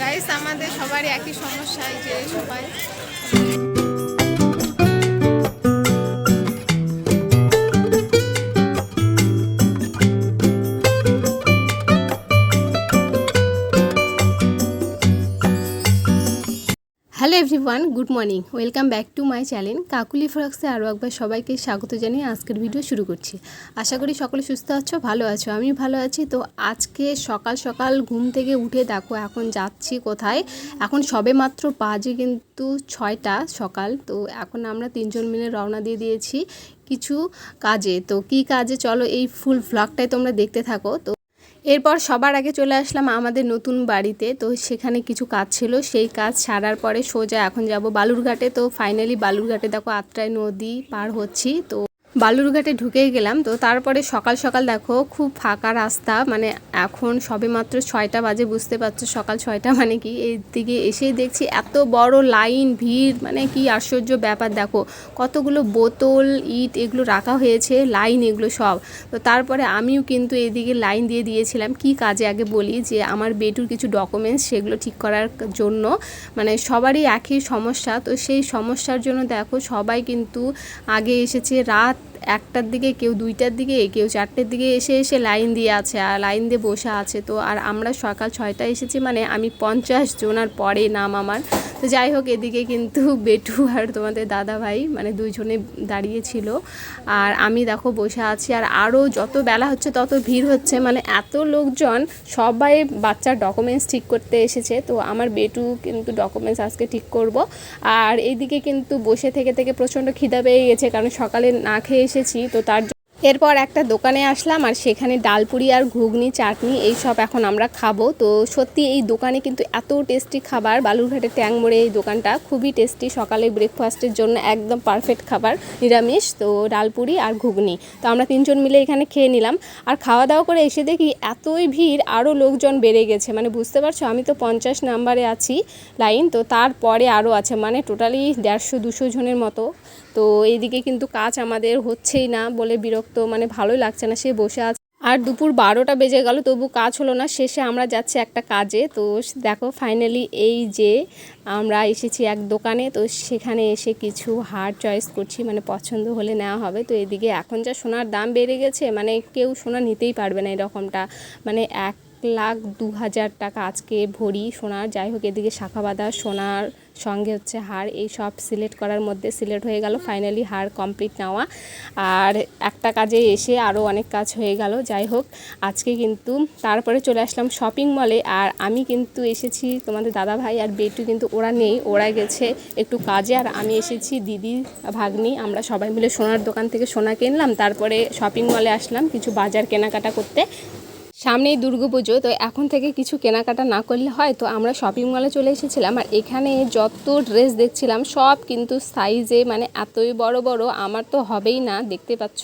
Guys আমাদের সবারই একই সমস্যা যে সবাই। Hello everyone good morning welcome back to my channel Kakuli ফ্রক্সে আরও একবার সবাইকে স্বাগত জানিয়ে আজকের ভিডিও শুরু করছি। আশা করি সকলে সুস্থ আছো, ভালো আছো আমি ভালো আছি। তো আজকে সকাল সকাল ঘুম থেকে উঠে দেখো এখন যাচ্ছি কোথায়। এখন সবে মাত্র বাজে কিন্তু ছয়টা সকাল, তো এখন আমরা তিনজন মিলে রওনা দিয়ে দিয়েছি কিছু কাজে। তো কি কাজে? চলো এই ফুল ভ্লগটাই তোমরা দেখতে থাকো। তো এরপর সবার আগে চলে আসলাম আমাদের নতুন বাড়িতে। তো সেখানে কিছু কাজ ছিল। সেই কাজ সারার পরে সোজা এখন যাব বালুরঘাটে। তো ফাইনালি বালুরঘাটে দেখো আত্রাই নদী পার হচ্ছি। তো বালুরঘাটে ঢুকেই গেলাম। তো তারপরে সকাল সকাল দেখো, খুব ফাঁকা রাস্তা মানে এখন সবে মাত্র ছয়টা বাজে, বুঝতে পারছ সকাল ছয়টা মানে কি? এই দিকে এসেই দেখছি এত বড় লাইন, ভিড় মানে কি আশ্চর্য ব্যাপার দেখো। কতগুলো বোতল, ইট, এগুলো রাখা হয়েছে, লাইন এগুলো সব। তো তারপরে আমিও কিন্তু এদিকে লাইন দিয়ে দিয়েছিলাম। কি কাজে আগে বলি যে, আমার বেটুর কিছু ডকুমেন্টস সেগুলো ঠিক করার জন্য মানে সবারই একই সমস্যা। তো সেই সমস্যার জন্য দেখো সবাই কিন্তু আগে এসেছে, রাত একটার দিকে কেউ দুইটার দিকে, কেউ চারটের দিকে এসে এসে লাইন দিয়ে আছে আর লাইন দিয়ে বসে আছে। তো আর আমরা সকাল ছয়টায় এসেছি মানে আমি পঞ্চাশ জনার পরে নাম আমার। তো যাই হোক, এদিকে কিন্তু বেটু আর তোমাদের দাদা ভাই মানে দুইজনে দাঁড়িয়েছিল আর আমি দেখো বসে আছি আর আরও যত বেলা হচ্ছে তত ভিড় হচ্ছে। মানে এত লোকজন, সবাই বাচ্চার ডকুমেন্টস ঠিক করতে এসেছে। তো আমার বেটু কিন্তু ডকুমেন্টস আজকে ঠিক করব। আর এইদিকে কিন্তু বসে থেকে থেকে প্রচণ্ড খিদা পেয়ে গেছে। কারণ সকালে না খেয়ে এসেছি, তো তার এরপর একটা দোকানে আসলাম আর সেখানে ডালপুরি আর ঘুগনি, চাটনি এই সব এখন আমরা খাব। তো সত্যি এই দোকানে কিন্তু এত টেস্টি খাবার বালুরঘাটের ট্যাং মোড়ে এই দোকানটা খুবই টেস্টি সকালে ব্রেকফাস্টের জন্য একদম পারফেক্ট খাবার, নিরামিষ, তো ডালপুরি আর ঘুগনি। তো আমরা তিনজন মিলে এখানে খেয়ে নিলাম। আর খাওয়া দাওয়া করে এসে দেখি এতই ভিড় আরও লোকজন বেড়ে গেছে। মানে বুঝতে পারছ, আমি তো পঞ্চাশ নাম্বারে আছি লাইন, তো তারপরে আরও আছে। মানে টোটালি দেড়শো, দুশো জনের মতো। তো এইদিকে কিন্তু কাজ আমাদের হচ্ছেই না বলে বিরক্ত মানে ভালোই লাগছে না, সে বসে আছে। আর দুপুর বারোটা বেজে গেল, তবু কাজ হলো না, শেষে আমরা যাচ্ছি একটা কাজে। তো দেখো ফাইনালি এই যে আমরা এসেছি এক দোকানে, তো সেখানে এসে কিছু হার চয়েস করছি মানে পছন্দ হলে নেওয়া হবে। তো এদিকে এখন যা সোনার দাম বেড়ে গেছে মানে কেউ সোনা নিতেই পারবে না এরকমটা মানে এক লাখ দু হাজার টাকা আজকে ভরি সোনার। যাই হোক, এদিকে শাখা বাঁধা সোনার সঙ্গে হচ্ছে হার। এই সব সিলেক্ট করার মধ্যে সিলেক্ট হয়ে গেল ফাইনালি হার কমপ্লিট নেওয়া। আর একটা কাজে এসে আরও অনেক কাজ হয়ে গেল। যাই হোক, আজকে কিন্তু তারপরে চলে আসলাম শপিং মলে আর আমি কিন্তু এসেছি তোমাদের দাদা ভাই আর বেটু কিন্তু ওরা নেই, ওরা গেছে একটু কাজে। আর আমি এসেছি দিদি ভাগ্নি। আমরা সবাই মিলে সোনার দোকান থেকে সোনা কিনলাম। তারপরে শপিং মলে আসলাম কিছু বাজার কেনাকাটা করতে। সামনেই দুর্গাপুজো তো এখন থেকে কিছু কেনাকাটা না করলে হয়, তো আমরা শপিং মলে চলে এসেছিলাম। আর এখানে যত ড্রেস দেখছিলাম, সব কিন্তু সাইজে মানে এতই বড় বড়, আমার তো হবেই না, দেখতে পাচ্ছ।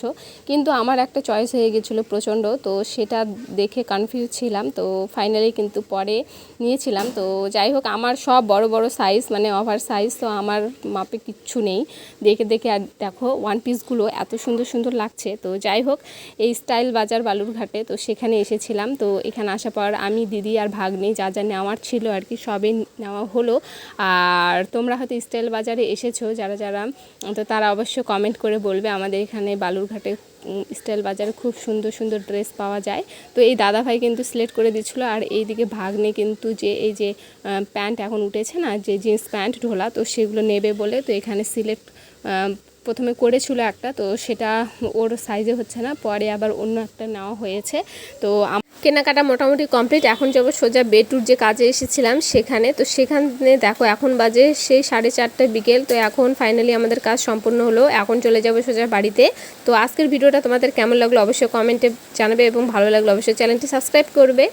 কিন্তু আমার একটা চয়েস হয়ে গেছিল প্রচণ্ড, তো সেটা দেখে কনফিউজ ছিলাম, তো ফাইনালি কিন্তু পরে নিয়েছিলাম। তো যাই হোক, আমার সব বড় বড় সাইজ মানে ওভার সাইজ তো আমার মাপে কিচ্ছু নেই। দেখে দেখে আর দেখো ওয়ান পিসগুলো এত সুন্দর সুন্দর লাগছে। তো যাই হোক, এই স্টাইল বাজার বালুরঘাটে, তো সেখানে এসেছিলাম তো এখানে আসার পর আমি, দিদি আর ভাগ্নি যা যা নেওয়ার ছিল আর কি সবই নেওয়া হলো। আর তোমরা হয়তো স্টাইল বাজারে এসেছ যারা যারা, তো তারা অবশ্যই কমেন্ট করে বলবে আমাদের এখানে বালুরঘাটে স্টাইল বাজারে খুব সুন্দর সুন্দর ড্রেস পাওয়া যায়। তো এই দাদাভাই কিন্তু সিলেক্ট করে দিচ্ছিল আর এইদিকে ভাগ্নে কিন্তু যে, এই যে প্যান্ট এখন উঠেছে না, যে জিন্স প্যান্ট ঢোলা, তো সেগুলো নেবে বলে তো এখানে সিলেক্ট প্রথমে করেছিল একটা, তো সেটা ওর সাইজে হচ্ছে না, পরে আবার অন্য একটা নেওয়া হয়েছে। তো কেনাকাটা মোটামুটি কমপ্লিট এখন যাব সোজা বেটুর যে কাজে এসেছিলাম সেখানে। তো সেখানে দেখো, এখন বাজে সেই সাড়ে চারটে বিকেল, তো এখন ফাইনালি আমাদের কাজ সম্পূর্ণ হলো। এখন চলে যাব সোজা বাড়িতে। তো আজকের ভিডিওটা তোমাদের কেমন লাগল অবশ্যই কমেন্টে জানাবে এবং ভালো লাগল অবশ্যই চ্যানেলটি সাবস্ক্রাইব করবে।